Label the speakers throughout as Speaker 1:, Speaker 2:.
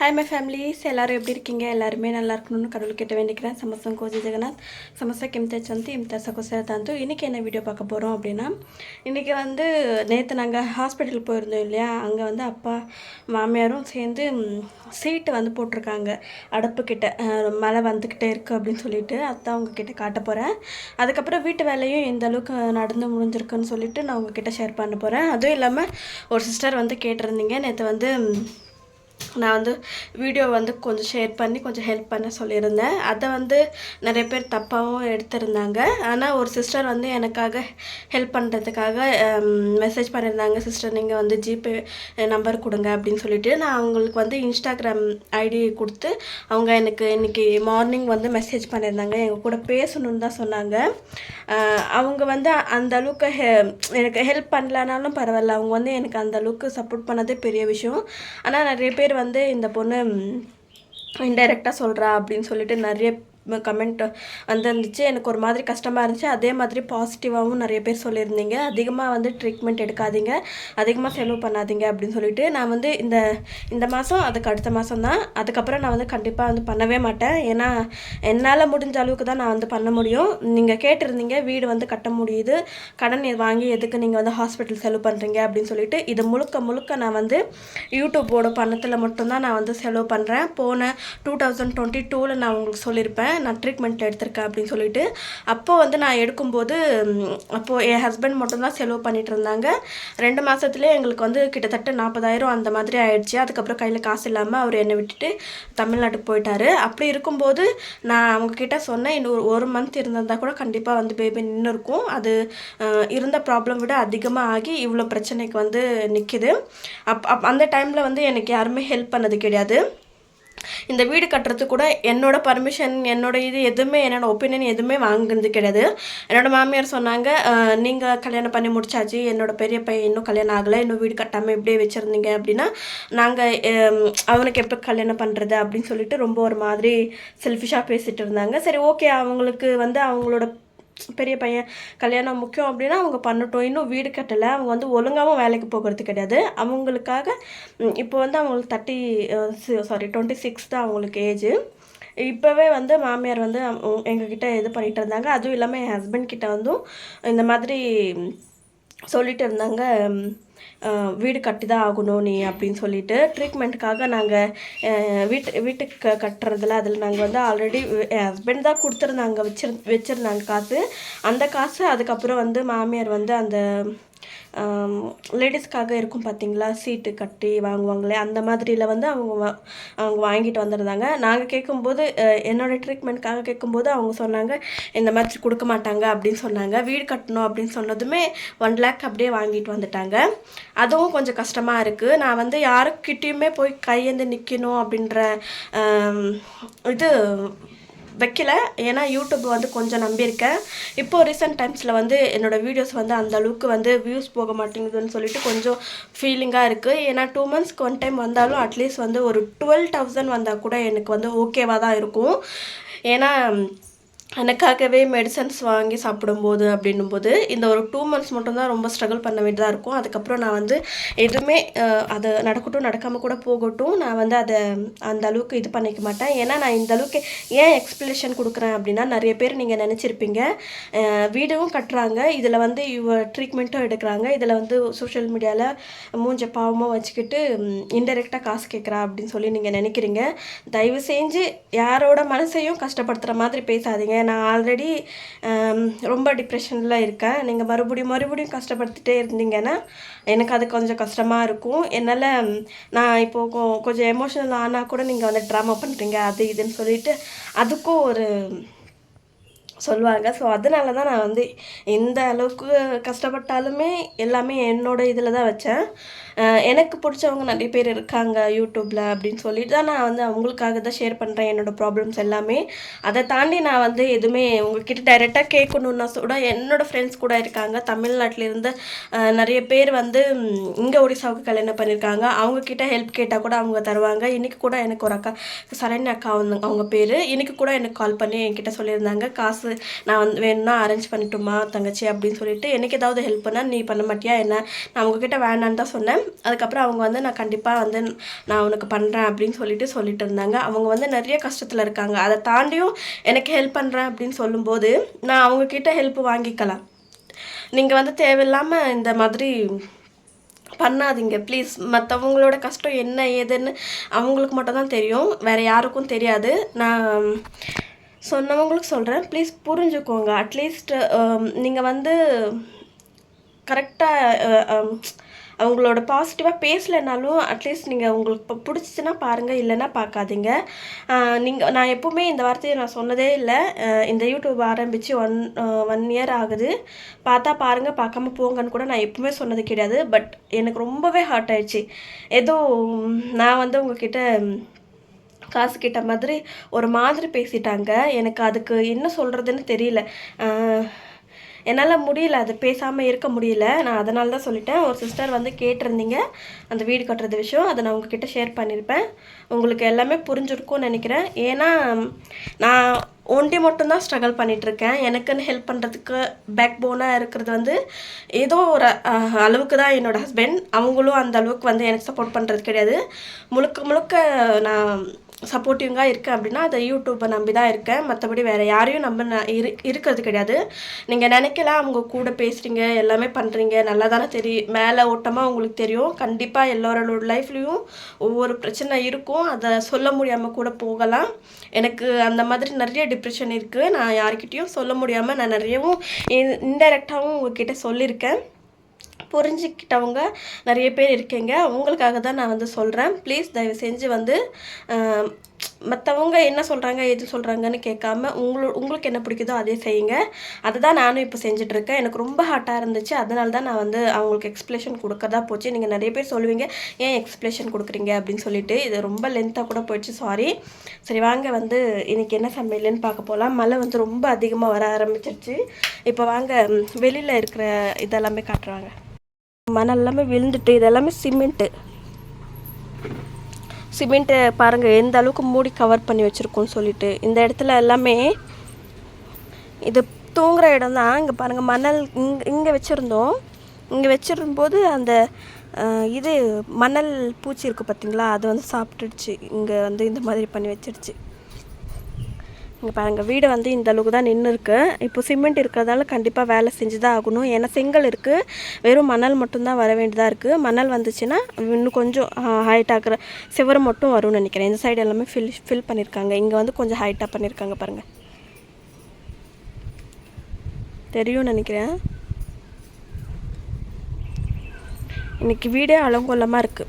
Speaker 1: Hi my families எல்லோரும் எப்படி இருக்கீங்க? எல்லாருமே நல்லா இருக்கணும்னு கடவுள் கிட்ட வேண்டிக்கிறேன். சமஸ்தம் கோஜி ஜெகநாத். சமஸ்த கிம்தே சந்தி இம்தா சகோசர தாந்து. இன்றைக்கி என்ன வீடியோ பார்க்க போகிறோம் அப்படின்னா இன்றைக்கி வந்து நேற்று நாங்கள் ஹாஸ்பிட்டல் போயிருந்தோம் இல்லையா? அங்கே வந்து அப்பா மாமியாரும் சேர்ந்து சீட்டு வந்து போட்டிருக்காங்க. அடுப்புக்கிட்ட மழை வந்துக்கிட்டே இருக்குது அப்படின்னு சொல்லிட்டு அதான் உங்ககிட்ட காட்ட போகிறேன் அதுக்கப்புறம் வீட்டு வேலையும் எந்த அளவுக்கு நடந்து முடிஞ்சிருக்குன்னு சொல்லிட்டு நான் உங்ககிட்ட ஷேர் பண்ண போகிறேன் அதுவும் இல்லாமல் ஒரு சிஸ்டர் வந்து கேட்டிருந்தீங்க. நேற்று வந்து நான் வந்து வீடியோ வந்து கொஞ்சம் ஷேர் பண்ணி கொஞ்சம் ஹெல்ப் பண்ண சொல்லியிருந்தேன். அதை வந்து நிறைய பேர் தப்பாகவும் எடுத்திருந்தாங்க. ஆனால் ஒரு சிஸ்டர் வந்து எனக்காக ஹெல்ப் பண்ணுறதுக்காக மெசேஜ் பண்ணியிருந்தாங்க. சிஸ்டர் நீங்கள் வந்து ஜிபே நம்பர் கொடுங்க அப்படின்னு சொல்லிட்டு. நான் அவங்களுக்கு வந்து இன்ஸ்டாகிராம் ஐடி கொடுத்து அவங்க எனக்கு இன்னைக்கு மார்னிங் வந்து மெசேஜ் பண்ணியிருந்தாங்க. எங்கள் கூட பேசணுன்னு தான் சொன்னாங்க. அவங்க வந்து அந்த அளவுக்கு ஹெ எனக்கு ஹெல்ப் பண்ணலனாலும் பரவாயில்ல. அவங்க வந்து எனக்கு அந்த அளவுக்கு சப்போர்ட் பண்ணதே பெரிய விஷயம். ஆனால் நிறைய பேர் வந்து இந்த பொண்ணு இன்டைரக்டாக சொல்கிறா அப்படின்னு சொல்லிட்டு நிறைய கமெண்ட் வந்துருந்துச்சு எனக்கு ஒரு மாதிரி கஷ்டமாக இருந்துச்சு. அதே மாதிரி பாசிட்டிவாகவும் நிறைய பேர் சொல்லியிருந்தீங்க. அதிகமாக வந்து ட்ரீட்மெண்ட் எடுக்காதீங்க. அதிகமாக செலவு பண்ணாதீங்க அப்படின்னு சொல்லிட்டு நான் வந்து இந்த இந்த மாதம் அதுக்கு அடுத்த மாதம் தான். அதுக்கப்புறம் நான் வந்து கண்டிப்பாக வந்து பண்ணவே மாட்டேன். ஏன்னா என்னால் முடிஞ்ச அளவுக்கு தான் நான் வந்து பண்ண முடியும். நீங்கள் கேட்டிருந்தீங்க வீடு வந்து கட்ட முடியுது. கடன் வாங்கி எதுக்கு நீங்கள் வந்து ஹாஸ்பிட்டல் செலவு பண்ணுறீங்க அப்படின்னு சொல்லிட்டு இது முழுக்க முழுக்க நான் வந்து யூடியூப்போட பணத்தில் மட்டும்தான் நான் வந்து செலவு பண்ணுறேன் போன டூ தௌசண்ட் டுவெண்ட்டி டூவில் நான் உங்களுக்கு சொல்லியிருப்பேன். நான் ட்ரீட்மெண்ட் எடுத்திருக்கேன் அப்படின்னு சொல்லிட்டு. அப்போது வந்து நான் எடுக்கும்போது அப்போது என் ஹஸ்பண்ட் மட்டும்தான் செலவு பண்ணிட்டு இருந்தாங்க. ரெண்டு மாதத்துலேயே எங்களுக்கு வந்து கிட்டத்தட்ட நாற்பதாயிரம் அந்த மாதிரி ஆயிடுச்சு. அதுக்கப்புறம் கையில் காசு இல்லாமல் அவர் என்னை விட்டுட்டு தமிழ்நாட்டுக்கு போயிட்டாரு. அப்படி இருக்கும்போது நான் அவங்கக்கிட்ட சொன்னேன் இன்னும் ஒரு மந்த் இருந்திருந்தா கூட கண்டிப்பாக வந்து பேபி நின்று இருக்கும் அது இருந்த ப்ராப்ளம் விட அதிகமாக ஆகி இவ்வளோ பிரச்சனைக்கு வந்து நிற்கிது அப் அப் அந்த டைமில் வந்து எனக்கு யாருமே ஹெல்ப் பண்ணது கிடையாது. இந்த வீடு கட்டுறது கூட என்னோட பர்மிஷன் என்னோட இது எதுவுமே என்னோட ஒப்பீனியன் எதுவுமே வாங்குனது கிடையாது. என்னோட மாமியார் சொன்னாங்க நீங்கள் கல்யாணம் பண்ணி முடிச்சாச்சு என்னோட பெரிய பையன் இன்னும் கல்யாணம் ஆகலை இன்னும் வீடு கட்டாமல் இப்படியே வச்சுருந்தீங்க அப்படின்னா நாங்கள் அவனுக்கு எப்போ கல்யாணம் பண்ணுறது அப்படின்னு சொல்லிட்டு ரொம்ப ஒரு மாதிரி செல்ஃபிஷாக பேசிகிட்டு இருந்தாங்க. சரி ஓகே அவங்களுக்கு வந்து அவங்களோட பெரிய பையன் கல்யாணம் முக்கியம் அப்படின்னா அவங்க பண்ணட்டும். இன்னும் வீடு கட்டலை. அவங்க வந்து ஒழுங்காகவும் வேலைக்கு போகிறது கிடையாது. அவங்களுக்காக இப்போ வந்து அவங்களுக்கு தேர்ட்டி சாரி டுவெண்ட்டி சிக்ஸ் தான் அவங்களுக்கு ஏஜ் இப்போவே வந்து மாமியார் வந்து அவங்க- எங்ககிட்ட இது பண்ணிகிட்டு இருந்தாங்க. அதுவும் இல்லாமல் என் ஹஸ்பண்ட் கிட்ட வந்தும் இந்த மாதிரி சொல்லிட்டு இருந்தாங்க. வீடு கட்டி தான் ஆகணும் நீ அப்படின்னு சொல்லிட்டு ட்ரீட்மெண்ட்டுக்காக நாங்கள் வீட்டு வீட்டுக்கு கட்டுறதுல அதில் நாங்கள் வந்து ஆல்ரெடி என் ஹஸ்பண்ட் தான் கொடுத்துருந்தாங்க வச்சிரு வச்சுருந்தாங்க காசு. அந்த காசு அதுக்கப்புறம் வந்து மாமியார் வந்து அந்த லேடிஸ்க்காக இருக்கும் பார்த்தீங்களா சீட்டு கட்டி வாங்குவாங்களே அந்த மாதிரியில் வந்து அவங்க வா- அவங்க வாங்கிட்டு வந்திருந்தாங்க. நாங்கள் கேட்கும்போது என்னோடய ட்ரீட்மெண்ட்காக கேட்கும்போது அவங்க சொன்னாங்க இந்த மாதிரி கொடுக்க மாட்டாங்க அப்படின்னு சொன்னாங்க. வீடு கட்டணும் அப்படின்னு சொன்னதுமே ஒன் லேக் அப்படியே வாங்கிட்டு வந்துட்டாங்க. அதுவும் கொஞ்சம் கஷ்டமாக இருக்குது நான் வந்து யாருக்கிட்டேயுமே போய் கையேந்து நிற்கணும் அப்படின்ற இது வைக்கல. ஏன்னா யூடியூப் வந்து கொஞ்சம் நம்பியிருக்கேன் இப்போது ரீசெண்ட் டைம்ஸில் வந்து என்னோடய வீடியோஸ் வந்து அந்த அளவுக்கு வந்து வியூஸ் போக மாட்டேங்குதுன்னு சொல்லிட்டு கொஞ்சம் ஃபீலிங்காக இருக்குது ஏன்னா டூ மந்த்ஸ்க்கு ஒன் டைம் வந்தாலும் அட்லீஸ்ட் வந்து ஒரு டுவெல் தௌசண்ட் வந்தால் கூட எனக்கு வந்து ஓகேவாக தான் இருக்கும். ஏன்னா எனக்காகவே மெடிசன்ஸ் வாங்கி சாப்பிடும்போது அப்படின்னும்போது இந்த ஒரு டூ மந்த்ஸ் மட்டும்தான் ரொம்ப ஸ்ட்ரகிள் பண்ண வேண்டியதாக இருக்கும். அதுக்கப்புறம் நான் வந்து எதுவுமே அதை அது நடக்கட்டும் நடக்காமல் கூட போகட்டும் நான் வந்து அதை அந்த அளவுக்கு இது பண்ணிக்க மாட்டேன். ஏன்னா நான் இந்த அளவுக்கு ஏன் எக்ஸ்பிளேஷன் கொடுக்குறேன் அப்படின்னா நிறைய பேர் நீங்கள் நினச்சிருப்பீங்க. வீடும் கட்டுறாங்க. இதில் வந்து இவ ட்ரீட்மெண்ட்டும் எடுக்கிறாங்க. இதில் வந்து சோஷியல் மீடியாவில் மூஞ்ச பாவமாக வச்சுக்கிட்டு இன்டெரக்டாக காசு கேட்குறா அப்படின்னு சொல்லி நீங்கள் நினைக்கிறீங்க. தயவு செஞ்சு யாரோட மனசையும் கஷ்டப்படுத்துகிற மாதிரி பேசாதீங்க. நான் ஆல்ரெடி um, ரொம்ப டிப்ரெஷனில் இருக்கேன். நீங்கள் மறுபடியும் மறுபடியும் கஷ்டப்படுத்திட்டே இருந்தீங்கன்னா எனக்கு அது கொஞ்சம் கஷ்டமாக இருக்கும். என்னால் நான் இப்போது கொ- கொஞ்சம் எமோஷனல் ஆனால் கூட நீங்கள் வந்து ட்ராமா பண்ணுறீங்க அது இதுன்னு சொல்லிட்டு அதுக்கும் ஒரு சொல்லுவாங்க. ஸோ அதனால தான் நான் வந்து எந்த அளவுக்கு கஷ்டப்பட்டாலுமே எல்லாமே என்னோட இதில் தான் வச்சேன். எனக்கு பிடிச்சவங்க நிறைய பேர் இருக்காங்க யூடியூப்பில் அப்படின்னு சொல்லிட்டு தான் நான் வந்து அவங்களுக்காக தான் ஷேர் பண்ணுறேன் என்னோட ப்ராப்ளம்ஸ் எல்லாமே. அதை தாண்டி நான் வந்து எதுவுமே உங்ககிட்ட டைரெக்டாக கேட்கணுன்னா கூட என்னோடய ஃப்ரெண்ட்ஸ் கூட இருக்காங்க. தமிழ்நாட்டிலேருந்து நிறைய பேர் வந்து இங்கே ஒடிசாவுக்கு கல்யாணம் பண்ணியிருக்காங்க. அவங்கக்கிட்ட ஹெல்ப் கேட்டால் கூட அவங்க தருவாங்க. இன்றைக்கி கூட எனக்கு ஒரு அக்கா சரண்யா அக்கா வந்து அவங்க பேர். இன்றைக்கி கூட எனக்கு கால் பண்ணி என்கிட்ட சொல்லியிருந்தாங்க. காசு காசு நான் வந்து வேணும்னா அரேஞ்ச் பண்ணிட்டுமா தங்கச்சி அப்படின்னு சொல்லிட்டு எனக்கு ஏதாவது ஹெல்ப் பண்ணால் நீ பண்ண மாட்டியா என்ன? நான் உங்ககிட்ட வேணான்னு தான் சொன்னேன். அதுக்கப்புறம் அவங்க வந்து நான் கண்டிப்பாக வந்து நான் உனக்கு பண்ணுறேன் அப்படின்னு சொல்லிட்டு சொல்லிட்டு இருந்தாங்க. அவங்க வந்து நிறைய கஷ்டத்தில் இருக்காங்க. அதை தாண்டியும் எனக்கு ஹெல்ப் பண்ணுறேன் அப்படின்னு சொல்லும்போது நான் அவங்கக்கிட்ட ஹெல்ப் வாங்கிக்கலாம். நீங்கள் வந்து தேவையில்லாமல் இந்த மாதிரி பண்ணாதீங்க. ப்ளீஸ் மற்றவங்களோட கஷ்டம் என்ன ஏதுன்னு அவங்களுக்கு மட்டும் தான் தெரியும். வேறு யாருக்கும் தெரியாது. நான் சொன்னவங்களுக்கு சொல்கிறேன் ப்ளீஸ் புரிஞ்சுக்கோங்க. அட்லீஸ்ட் um, நீங்கள் வந்து கரெக்டாக uh, um, அவங்களோட பாசிட்டிவாக பேசலைனாலும் அட்லீஸ்ட் நீங்கள் உங்களுக்கு இப்போ பிடிச்சிச்சின்னா பாருங்கள் இல்லைன்னா பார்க்காதீங்க. Uh, நீங்கள் நான் எப்போவுமே இந்த வார்த்தையை நான் சொன்னதே இல்லை. Uh, இந்த யூடியூப் ஆரம்பித்து ஒன் ஒன் இயர் ஆகுது. பார்த்தா பாருங்கள் பார்க்காம போங்கன்னு கூட நான் எப்பவுமே சொன்னது கிடையாது. பட் எனக்கு ரொம்பவே ஹார்ட் ஆயிடுச்சு. ஏதோ நான் வந்து உங்ககிட்ட காசு கிட்ட மாதிரி ஒரு மாதிரி பேசிட்டாங்க. எனக்கு அதுக்கு என்ன சொல்கிறதுன்னு தெரியல. என்னால் முடியல அது பேசாமல் இருக்க முடியல. நான் அதனால தான் சொல்லிட்டேன். ஒரு சிஸ்டர் வந்து கேட்டிருந்தீங்க அந்த வீடு கட்டுறது விஷயம். அதை நான் உங்ககிட்ட ஷேர் பண்ணியிருப்பேன் உங்களுக்கு எல்லாமே புரிஞ்சிருக்கும்னு நினைக்கிறேன். ஏன்னா நான் ஒண்டி மட்டும்தான் ஸ்ட்ரகிள் பண்ணிகிட்ருக்கேன் எனக்குன்னு ஹெல்ப் பண்ணுறதுக்கு பேக் போனாக இருக்கிறது வந்து ஏதோ ஒரு அளவுக்கு தான் என்னோடய ஹஸ்பண்ட் அவங்களும் அந்த அளவுக்கு வந்து எனக்கு சப்போர்ட் பண்ணுறது கிடையாது. முழுக்க முழுக்க நான் சப்போர்ட்டிவாக இருக்கேன் அப்படின்னா அதை யூடியூப்பை நம்பி தான் இருக்கேன். மற்றபடி வேறு யாரையும் நம்ப நான் இரு இருக்கிறது கிடையாது. நீங்கள் நினைக்கலாம் அவங்க கூட பேசுகிறீங்க எல்லாமே பண்ணுறீங்க நல்லா தானே தெரியும் மேலே ஓட்டமாக உங்களுக்கு தெரியும். கண்டிப்பாக எல்லோரோட லைஃப்லேயும் ஒவ்வொரு பிரச்சனை இருக்கும். அதை சொல்ல முடியாமல் கூட போகலாம். எனக்கு அந்த மாதிரி நிறைய டிப்ரெஷன் இருக்குது நான் யார்கிட்டேயும் சொல்ல முடியாமல் நான் நிறையவும் இன்டெரக்டாகவும் உங்ககிட்ட சொல்லியிருக்கேன். புரிஞ்சுக்கிட்டவங்க நிறைய பேர் இருக்கீங்க. உங்களுக்காக தான் நான் வந்து சொல்கிறேன் ப்ளீஸ் தயவு செஞ்சு வந்து மற்றவங்க என்ன சொல்கிறாங்க எது சொல்கிறாங்கன்னு கேட்காம உங்களு உங்களுக்கு என்ன பிடிக்குதோ அதே செய்யுங்க. அதை தான் நானும் இப்போ செஞ்சிட்ருக்கேன் எனக்கு ரொம்ப ஹார்ட்டாக இருந்துச்சு. அதனால தான் நான் வந்து அவங்களுக்கு எக்ஸ்ப்ளேஷன் கொடுக்கறதா போச்சு. நீங்கள் நிறைய பேர் சொல்லுவீங்க ஏன் எக்ஸ்ப்ளேஷன் கொடுக்குறீங்க? அப்படின்னு சொல்லிட்டு இது ரொம்ப லென்த்தாக கூட போயிடுச்சு. சாரி சரி வாங்க வந்து இன்றைக்கி என்ன சமையல்னு பார்க்க போகலாம் மழை வந்து ரொம்ப அதிகமாக வர ஆரம்பிச்சிருச்சு. இப்போ வாங்க வெளியில் இருக்கிற இதெல்லாமே காட்டுறாங்க. மணல் எல்லாமே விழுந்துட்டு இதெல்லாமே சிமெண்ட்டு. சிமெண்ட்டு பாருங்கள் எந்த அளவுக்கு மூடி கவர் பண்ணி வச்சுருக்கோன்னு சொல்லிட்டு. இந்த இடத்துல எல்லாமே இது தூங்குற இடம் தான். இங்கே பாருங்கள் மணல் இங்கே இங்கே வச்சுருந்தோம். இங்கே வச்சிருக்கும்போது அந்த இது மணல் பூச்சி இருக்குது பார்த்தீங்களா அது வந்து சாப்பிட்டுடுச்சு. இங்கே வந்து இந்த மாதிரி பண்ணி வச்சிடுச்சு. இங்கே பாருங்கள் வீடு வந்து இந்த அளவுக்கு தான் நின்று இருக்குது இப்போ சிமெண்ட் இருக்கிறதால கண்டிப்பாக வேலை செஞ்சு தான் ஆகணும். ஏன்னா செங்கல் இருக்குது வெறும் மணல் மட்டும்தான் வர வேண்டியதாக இருக்குது மணல் வந்துச்சுன்னா இன்னும் கொஞ்சம் ஹைட் ஆகிற சிவர் மட்டும் வரும்னு நினைக்கிறேன். இந்த சைடு எல்லாமே ஃபில் ஃபில் பண்ணியிருக்காங்க இங்கே வந்து கொஞ்சம் ஹைட்டாக பண்ணியிருக்காங்க பாருங்கள் தெரியும்னு நினைக்கிறேன். இன்னைக்கு வீடே அலங்கோலமாக இருக்குது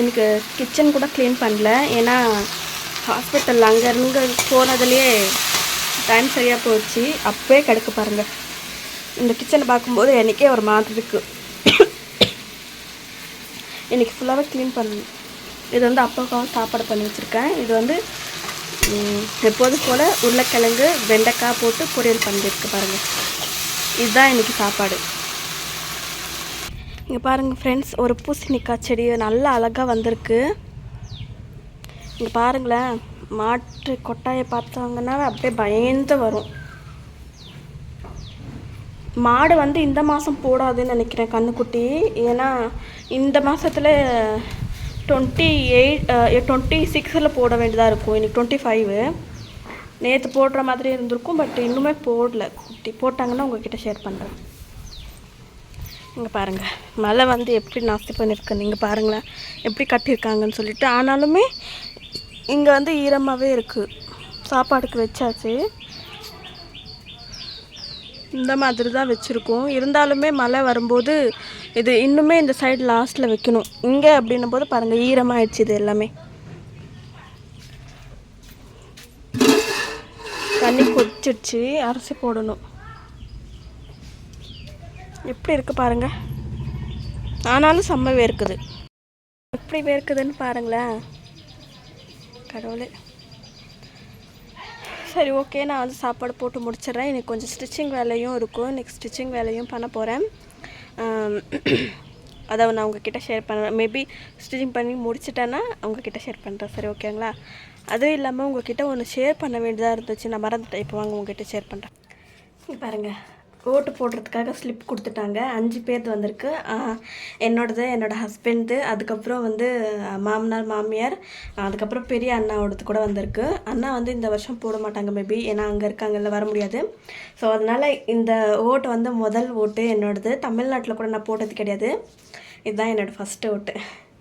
Speaker 1: எனக்கு கிச்சன் கூட க்ளீன் பண்ணல. ஏன்னா ஹாஸ்பிட்டல் அங்கேருந்து போனதுலேயே டைம் சரியாக போச்சு. அப்போயே கிடக்கு பாருங்கள் இந்த கிச்சனை பார்க்கும்போது எனக்கே ஒரு மாதிரி இருக்குது இன்றைக்கி ஃபுல்லாகவே க்ளீன் பண்ணணும் இது வந்து அப்பாவுக்காக சாப்பாடு பண்ணி வச்சுருக்கேன். இது வந்து எப்போதும் போல் உருளைக்கிழங்கு வெண்டைக்காய் போட்டு பொரியல் பண்ணியிருக்கு பாருங்கள் இதுதான் இன்றைக்கி சாப்பாடு. இங்கே பாருங்கள் ஃப்ரெண்ட்ஸ் ஒரு பூசணிக்காய் செடி நல்லா அழகாக வந்திருக்கு. இங்கே பாருங்களேன் மாட்டு கொட்டாயை பார்த்தாங்கன்னா அப்படியே பயந்து வரும். மாடு வந்து இந்த மாதம் போடாதுன்னு நினைக்கிறேன் கண்ணுக்குட்டி. ஏன்னா இந்த மாதத்தில் டுவெண்ட்டி எயிட் டுவெண்ட்டி சிக்ஸில் போட வேண்டியதாக இருக்கும். இன்றைக்கி டுவெண்ட்டி ஃபைவு நேற்று போடுற மாதிரி இருந்திருக்கும் பட் இன்னுமே போடல. குட்டி போட்டாங்கன்னா உங்ககிட்ட ஷேர் பண்ணுறேன் இங்கே பாருங்கள் மழை வந்து எப்படி நாஸ்தி பண்ணியிருக்குன்னு நீங்கள் பாருங்களேன். எப்படி கட்டியிருக்காங்கன்னு சொல்லிட்டு. ஆனாலுமே இங்கே வந்து ஈரமாகவே இருக்குது சாப்பாடுக்கு வச்சாச்சு. இந்த மாதிரி தான் வச்சுருக்கோம். இருந்தாலுமே மழை வரும்போது இது இன்னுமே இந்த சைடு லாஸ்ட்டில் வைக்கணும். இங்கே அப்படின்னும் போது பாருங்கள் ஈரமாகிடுச்சு இது எல்லாமே. தண்ணி கொதிச்சிடுச்சு. அரிசி போடணும். எப்படி இருக்குது பாருங்கள் ஆனாலும் செம்ம வேர்க்குது. எப்படி வேர்க்குதுன்னு பாருங்களேன். கடவுளே. சரி ஓகே நான் வந்து சாப்பாடு போட்டு முடிச்சிடுறேன். எனக்கு கொஞ்சம் ஸ்டிச்சிங் வேலையும் இருக்கும். எனக்கு ஸ்டிச்சிங் வேலையும் பண்ண போகிறேன் அதை நான் உங்ககிட்ட ஷேர் பண்ணுறேன் மேபி ஸ்டிச்சிங் பண்ணி முடிச்சிட்டேன்னா உங்ககிட்ட ஷேர் பண்ணுறேன் சரி ஓகேங்களா அதுவும் இல்லாமல் உங்ககிட்ட ஒன்று ஷேர் பண்ண வேண்டியதாக இருந்துச்சு நான் மறந்துட்டேன். இப்போ வாங்க உங்ககிட்ட ஷேர் பண்ணுறேன் பாருங்கள் ஓட்டு போடுறதுக்காக ஸ்லிப் கொடுத்துட்டாங்க. அஞ்சு பேர் வந்திருக்கு. என்னோடது என்னோடய ஹஸ்பண்டு அதுக்கப்புறம் வந்து மாமனார் மாமியார் அதுக்கப்புறம் பெரிய அண்ணாவோடது கூட வந்திருக்கு. அண்ணா வந்து இந்த வருஷம் போட மாட்டாங்க மேபி ஏன்னா அங்கே இருக்காங்கல்ல வர முடியாது. ஸோ அதனால் இந்த ஓட்டு வந்து முதல் ஓட்டு என்னோடது. தமிழ்நாட்டில் கூட நான் போட்டது கிடையாது. இதுதான் என்னோடய ஃபஸ்ட்டு ஓட்டு.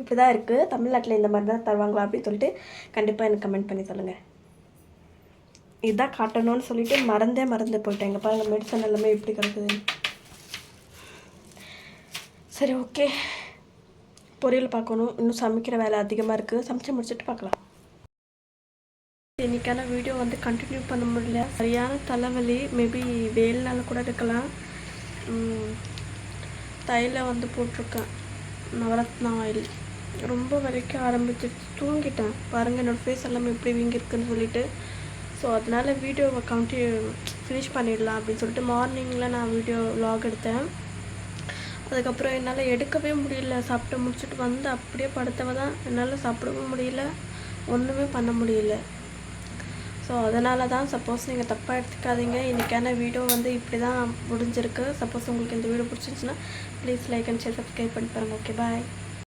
Speaker 1: இப்படி தான் இருக்குது தமிழ்நாட்டில் இந்த மாதிரி தான் தருவாங்களா அப்படின்னு சொல்லிட்டு கண்டிப்பாக எனக்கு கமெண்ட் பண்ணி சொல்லுங்கள் இதான் காட்டணும்னு சொல்லிட்டு மறந்தே மறந்து போயிட்டேன். பாருங்கள் மெடிசன் எல்லாமே எப்படி கிடக்குது. சரி ஓகே பொரியல் பார்க்கணும். இன்னும் சமைக்கிற வேலை அதிகமாக இருக்குது சமைச்சு முடிச்சுட்டு பார்க்கலாம். இன்னைக்கான வீடியோ வந்து கண்டினியூ பண்ண முடியல. சரியான தலைவலி மேபி வெயில்னால கூட இருக்கலாம். தையில் வந்து போட்டிருக்கேன். நவரத்னா ஆயில் ரொம்ப வலிக்க ஆரம்பிச்சிருச்சு. தூங்கிட்டேன். பாருங்கள் என்னோடய ஃபேஸ் எல்லாமே எப்படி வீங்கியிருக்குன்னு சொல்லிட்டு. ஸோ அதனால் வீடியோவை கண்டினியூ ஃபினிஷ் பண்ணிடலாம் அப்படின்னு சொல்லிட்டு மார்னிங்கில் நான் வீடியோ வ்ளாக் எடுத்தேன். அதுக்கப்புறம் என்னால் எடுக்கவே முடியல. சாப்பிட்டு முடிச்சுட்டு வந்து அப்படியே படுத்தவ தான் என்னால் சாப்பிடவும் முடியல. ஒன்றுமே பண்ண முடியல. ஸோ அதனால தான் சப்போஸ் நீங்கள் தப்பாக எடுத்துக்காதீங்க. இன்றைக்கான வீடியோ வந்து இப்படி தான் முடிஞ்சிருக்கு. சப்போஸ் உங்களுக்கு இந்த வீடியோ பிடிச்சிருந்துச்சுன்னா please like and share subscribe பண்ணி பாருங்கள் ஓகே பாய்